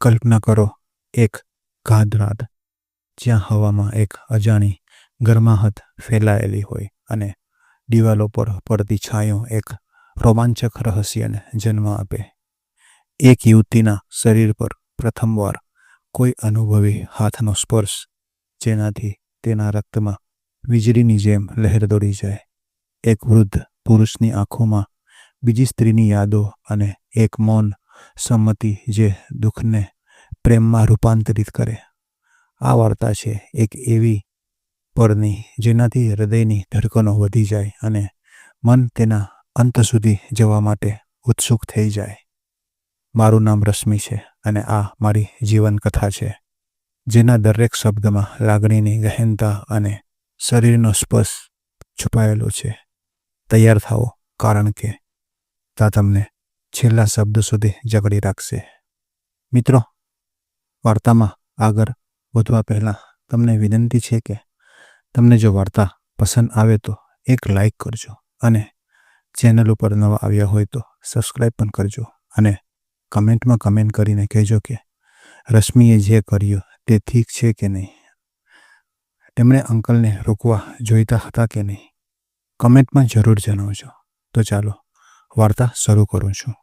કલ્પના કરો, એક ગાઢ રાત જ્યાં હવામાં એક અજાણી ગરમાહટ ફેલાયેલી હોય અને દિવાલો પર પડતી છાંયો એક રોમાંચક રહસ્યને જન્મ આપે. એક યુવતીના શરીર પર પ્રથમવાર કોઈ અનુભવી હાથનો સ્પર્શ, જેનાથી તેના રક્તમાં વીજળીની જેમ લહેર દોડી જાય. એક વૃદ્ધ પુરુષની આંખોમાં બીજી સ્ત્રીની યાદો અને એક મૌન સંમતિ જે દુઃખને પ્રેમમાં રૂપાંતરિત કરે. આ વાર્તા છે એક એવી પરની જેનાથી હૃદયની ધડકનો વધી જાય અને મન તેના અંત સુધી જવા માટે ઉત્સુક થઈ જાય. મારું નામ રશ્મિ છે અને આ મારી જીવનકથા છે, જેના દરેક શબ્દમાં લાગણીની ગહેનતા અને શરીરનો સ્પર્શ છુપાયેલો છે. તૈયાર થાઓ, કારણ કે તા તમને છેલ્લા શબ્દ સુધી જકડી રાખશે. મિત્રો, વાર્તામાં આગળ વધવા પહેલાં તમને વિનંતી છે કે તમને જો વાર્તા પસંદ આવે તો એક લાઈક કરજો અને ચેનલ ઉપર નવા આવ્યા હોય તો સબસ્ક્રાઈબ પણ કરજો અને કમેન્ટમાં કમેન્ટ કરીને કહેજો કે રશ્મિએ જે કર્યું તે ઠીક છે કે નહીં? તેમણે અંકલને રોકવા જોઈતા હતા કે નહીં? કમેન્ટમાં જરૂર જણાવજો. તો ચાલો વાર્તા શરૂ કરું છું.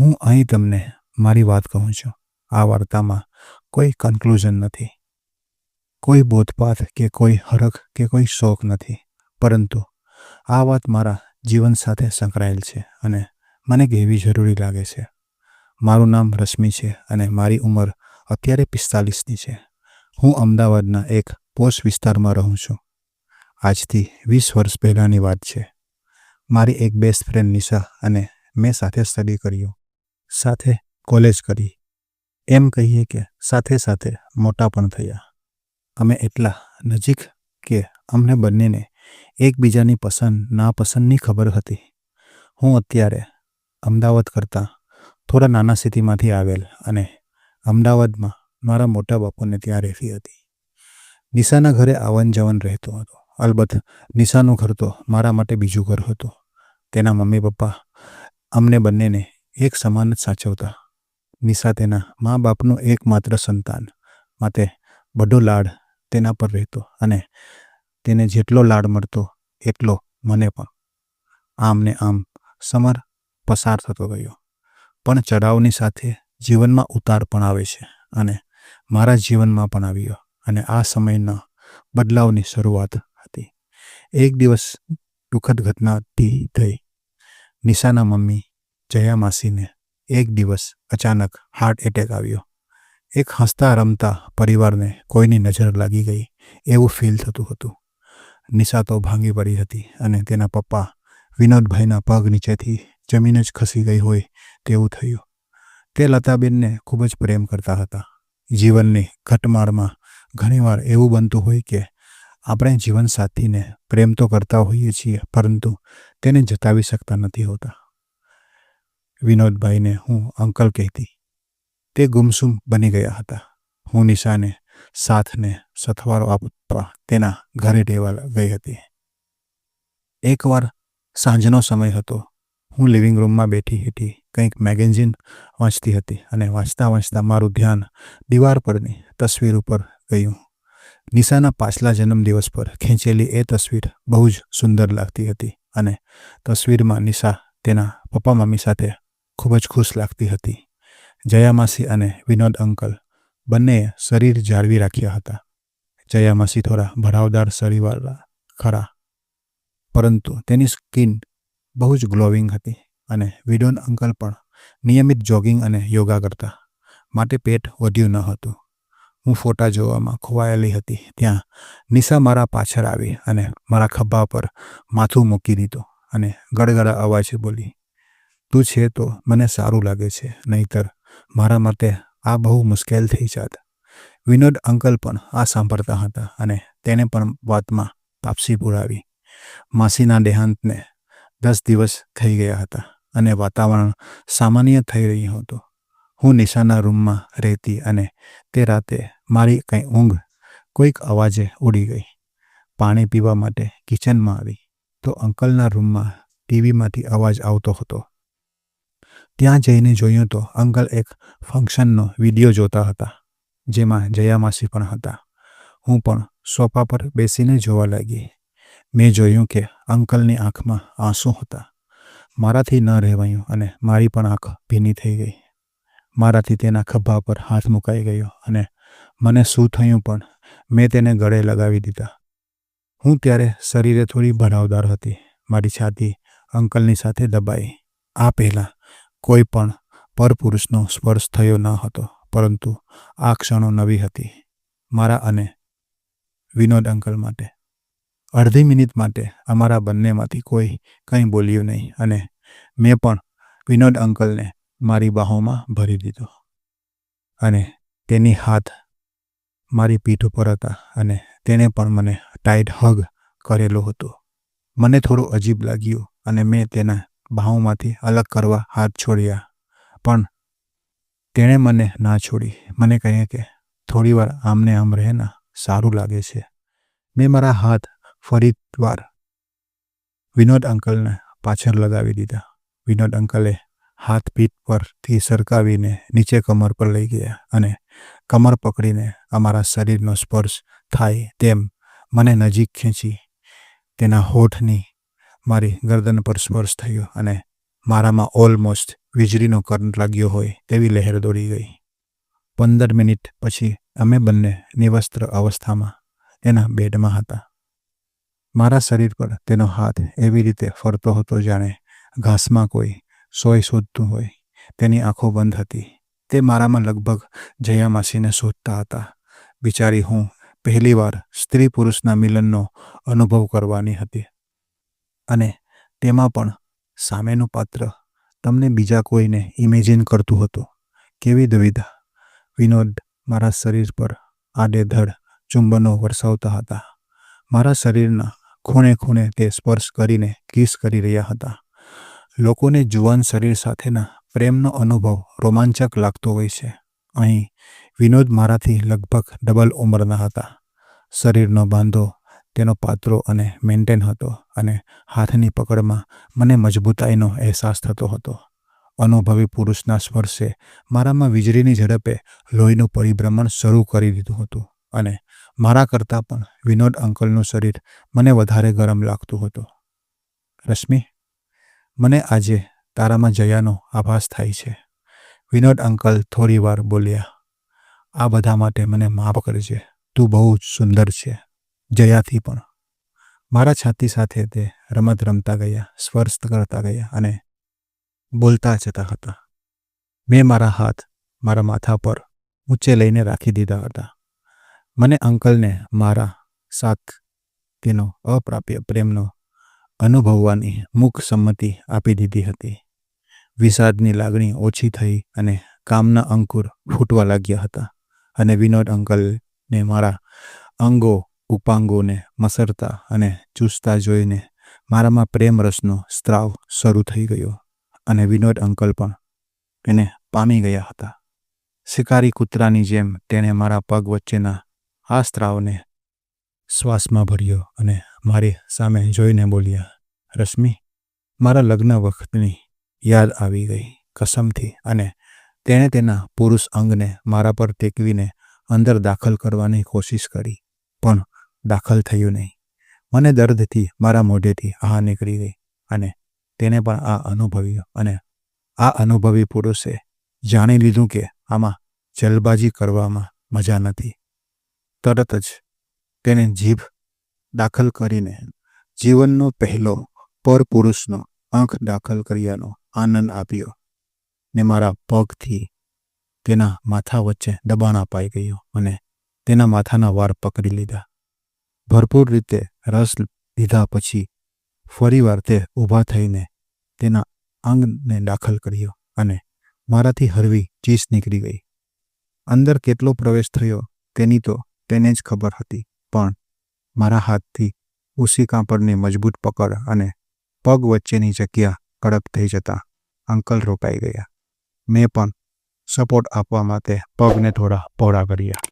હું અહીં તમને મારી વાત કહું છું. આ વાર્તામાં કોઈ કન્ક્લુઝન નથી. કોઈ બોધપાઠ કે કોઈ હરખ કે કોઈ શોખ નથી. પરંતુ આ વાત મારા જીવન સાથે સંકળાયેલ છે અને મને કહેવી જરૂરી લાગે છે. મારું નામ રશ્મિ છે અને મારી ઉંમર અત્યારે પિસ્તાલીસની છે. હું અમદાવાદના એક પોશ વિસ્તારમાં રહું છું. આજથી વીસ વર્ષ પહેલાંની વાત છે. મારી એક બેસ્ટ ફ્રેન્ડ નિશા અને મેં સાથે સ્ટડી કર્યું. સાથે કોલેજ કરી. એમ કહીએ કે સાથે સાથે મોટા પણ થયા. અમે એટલા નજીક કે અમને બંનેને એકબીજાની પસંદ, નાપસંદની ખબર હતી. હું અત્યારે અમદાવાદ કરતાં થોડા નાના સિટીમાંથી આવેલ અને અમદાવાદમાં મારા મોટા બાપુને ત્યાં રહેતી હતી. નિશાના ઘરે આવન જવન રહેતો હતો. અલબત્ત નિશાનું ઘર તો મારા માટે બીજું ઘર હતું. તેના મમ્મી પપ્પા અમને બંનેને એક સમાન જ સાચવતા. નિશા તેના મા બાપનું એકમાત્ર સંતાન. માટે બધો લાડ તેના પર રહેતો અને તેને જેટલો લાડ મળતો એટલો મને પણ. આમ ને આમ સમર પસાર થતો ગયો. પણ ચઢાવની સાથે જીવનમાં ઉતાર પણ આવે છે અને મારા જીવનમાં પણ આવ્યો અને આ સમયના બદલાવની શરૂઆત હતી. એક દિવસ દુઃખદ ઘટનાથી થઈ. નિશાના મમ્મી જયા માસીને એક દિવસ અચાનક હાર્ટ એટેક આવ્યો. એક હસતા રમતા પરિવારને કોઈની નજર લાગી ગઈ, એવું ફીલ થતું હતું. નિશા તો ભાંગી પડી હતી અને તેના પપ્પા વિનોદભાઈના પગ નીચેથી જમીન જ ખસી ગઈ હોય તેવું થયું. તે લતાબેનને ખૂબ જ પ્રેમ કરતા હતા. જીવનની ઘટમાળમાં ઘણીવાર એવું બનતું હોય કે આપણે જીવનસાથીને પ્રેમ તો કરતા હોઈએ છીએ, પરંતુ તેને જતાવી શકતા નથી હોતા. વિનોદભાઈને હું અંકલ કહેતી. તે ગુમસુમ બની ગયા હતા. હું નિશાને સાથને સથવારો આપવા તેના ઘરે રહેવા ગઈ હતી. એકવાર સાંજનો સમય હતો. હું લિવિંગ રૂમમાં બેઠી હતી કંઈક મેગેઝિન વાંચતી હતી અને વાંચતા વાંચતા મારું ધ્યાન દીવાર પરની તસવીર ઉપર ગયું. નિશાના પાછલા જન્મદિવસ પર ખેંચેલી એ તસવીર બહુ જ સુંદર લાગતી હતી અને તસવીરમાં નિશા તેના પપ્પા મમ્મી સાથે ખૂબ જ ખુશ લાગતી હતી. જયા માસી અને વિનોદ અંકલ બંનેએ શરીર જાળવી રાખ્યા હતા. જયા માસી થોડા ભરાવદાર, શરીરવાળા, ખરા. પરંતુ તેની સ્કિન બહુ જ ગ્લોવિંગ હતી અને વિડોન અંકલ પણ નિયમિત જોગિંગ અને યોગા કરતા. માટે પેટ વધ્યું ન હતું. હું ફોટા જોવામાં ખોવાયેલી હતી. ત્યાં નિશા મારા પાછળ આવી અને મારા ખભા પર માથું મૂકી દીધું અને ગડગડા અવાજે બોલી તું છે તો મને સારું લાગે છે, નહીતર મારા માટે આ બહુ મુશ્કેલ થઈ જાત. વિનોદ અંકલ પણ આ સાંભળતા હતા અને તેને પણ વાતમાં તાપસી પુરાવી માસીના દેહાંતને દસ દિવસ થઈ ગયા હતા અને વાતાવરણ સામાન્ય થઈ રહ્યું હતું. હું નિશાના રૂમમાં રહેતી અને તે રાતે મારી કંઈ ઊંઘ, કોઈક અવાજે ઉડી ગઈ. પાણી પીવા માટે કિચનમાં આવી તો અંકલના રૂમમાં ટીવીમાંથી અવાજ આવતો હતો. ત્યાં જઈને જોયું તો અંકલ એક ફંક્શનનો વીડિયો જોતા હતા, જેમાં જયા માસી પણ હતા. હું પણ સોફા પર બેસીને જોવા લાગી. મેં જોયું કે અંકલની આંખમાં આંસુ હતા. મારાથી ન રહેવાયું અને મારી પણ આંખ ભીની થઈ ગઈ. મારાથી તેના ખભા પર હાથ મુકાઈ ગયો અને મને શું થયું પણ મેં તેને ગળે લગાવી દીધા. હું ત્યારે શરીરે થોડી ભરાવદાર હતી. મારી છાતી અંકલની સાથે દબાઈ. આ પહેલાં કોઈ પણ પરપુરુષનો સ્પર્શ થયો ન હતો, પરંતુ આ ક્ષણો નવી હતી, મારા અને વિનોદ અંકલ માટે. અડધી મિનિટ માટે અમારા બંનેમાંથી કોઈ કંઈ બોલ્યું નહીં અને મેં પણ વિનોદ અંકલને મારી બાહોમાં ભરી દીધો અને તેની હાથ મારી પીઠ ઉપર હતા અને તેણે પણ મને ટાઈટ હગ કરેલો હતો. મને થોડું અજીબ લાગ્યું અને મેં તેના બાહોમાંથી અલગ કરવા હાથ છોડ્યા. પણ તેણે મને ના છોડી. મને કહે કે, થોડીવાર આમને આમ રહેના સારું લાગે છે. મેં મારા હાથ ફરી વાર વિનોદ અંકલને પાછળ લગાવી દીધા. વિનોદ અંકલે હાથ પીઠ પરથી સરકાવીને નીચે કમર પર લઈ ગયા અને કમર પકડીને અમારા શરીરનો સ્પર્શ થાય તેમ મને નજીક ખેંચી. તેના હોઠની મારી ગરદન પર સ્પર્શ થયો અને મારામાં ઓલમોસ્ટ વીજળીનો કરંટ લાગ્યો હોય તેવી લહેર દોડી ગઈ. પંદર મિનિટ પછી અમે બંને નિવસ્ત્ર અવસ્થામાં એના બેડમાં હતા. મારા શરીર પર તેનો હાથ એવી રીતે ફરતો હતો જાણે ઘાસમાં કોઈ સોય શોધતું હોય. તેની આંખો બંધ હતી. તે મારામાં લગભગ જયા માસીને શોધતા હતા. બિચારી હું પહેલીવાર સ્ત્રી પુરુષના મિલનનો અનુભવ કરવાની હતી. અને તેમાં પણ સામેનું પાત્ર તમને બીજા કોઈને ઇમેજિન કરતું હતું. કેવી દુવિધા? વિનોદ મારા શરીર પર આડેધડ ચુંબનો વરસાવતા હતા. મારા શરીરના ખૂણે ખૂણે તે સ્પર્શ કરીને કિસ કરી રહ્યા હતા. લોકોને જુવાન શરીર સાથેના પ્રેમનો અનુભવ રોમાંચક લાગતો હોય છે. અહીં વિનોદ મારાથી લગભગ ડબલ ઉંમરના હતા. શરીરનો બાંધો તેનો પાત્રો અને મેન્ટેન હતો અને હાથની પકડમાં મને મજબૂતાઈનો અહેસાસ થતો હતો. અનુભવી પુરુષના સ્પર્શે મારામાં વીજળીની ઝડપે લોહીનું પરિભ્રમણ શરૂ કરી દીધું હતું અને મારા કરતાં પણ વિનોદ અંકલનું શરીર મને વધારે ગરમ લાગતું હતું. રશ્મિ, મને આજે તારામાં જયાનો આભાસ થાય છે. વિનોદ અંકલ થોડી વાર બોલ્યા, આ બધા માટે મને માફ કરજે. તું બહુ જ સુંદર છે. જયાથી પણ. મારા છાતી સાથે તે રમત રમતા ગયા, સ્પર્શ કરતા ગયા અને બોલતા જતા હતા. મેં મારા હાથ મારા માથા પર ઊંચે લઈને રાખી દીધા હતા. મને અંકલને મારા સાથ તેનો અપ્રાપ્ય પ્રેમનો અનુભવવાની મુખ સંમતિ આપી દીધી હતી. વિષાદની લાગણી ઓછી થઈ અને કામના અંકુર ફૂટવા લાગ્યા હતા અને વિનોદ અંકલને મારા અંગો ઉપાંગોને મસરતા અને ચૂસતા જોઈને મારામાં પ્રેમ રસનો સ્ત્રાવ શરૂ થઈ ગયો અને વિનોદ અંકલ પણ એને પામી ગયા હતા. શિકારી કૂતરાની જેમ તેણે મારા પગ વચ્ચેના આ સ્ત્રાવને શ્વાસમાં ભર્યો અને મારી સામે જોઈને બોલ્યા, રશ્મિ, મારા લગ્ન વખતની યાદ આવી ગઈ કસમથી અને તેણે તેના પુરુષ અંગને મારા પર ટેકવીને અંદર દાખલ કરવાની કોશિશ કરી. પણ દાખલ થયું નહીં. મને દર્દથી, મારા મોઢેથી આહ નીકળી ગઈ અને તેને પણ આ અનુભવ્યું અને આ અનુભવી પુરુષે જાણી લીધું કે આમાં જલબાજી કરવામાં મજા નથી. તરત જ તેને જીભ દાખલ કરીને જીવનનો પહેલો પર પુરુષનો આંખ દાખલ કર્યાનો આનંદ આપ્યો ને મારા પગથી તેના માથા વચ્ચે દબાણ અપાઈ ગયું અને તેના માથાના વાર પકડી લીધા. ભરપૂર રીતે રસ લીધા પછી ફરીવાર તે ઊભા થઈને તેના અંગને દાખલ કર્યો અને મારાથી હળવી ચીસ નીકળી ગઈ. અંદર કેટલો પ્રવેશ થયો તેની તો તેને જ ખબર હતી, પણ મારા હાથથી ઉસી કાપડની મજબૂત પકડ અને પગ વચ્ચેની જગ્યા કડક થઈ જતા અંકલ રોકાઈ ગયા. મેં પણ સપોર્ટ આપવા માટે પગને થોડા પહોળા કર્યા.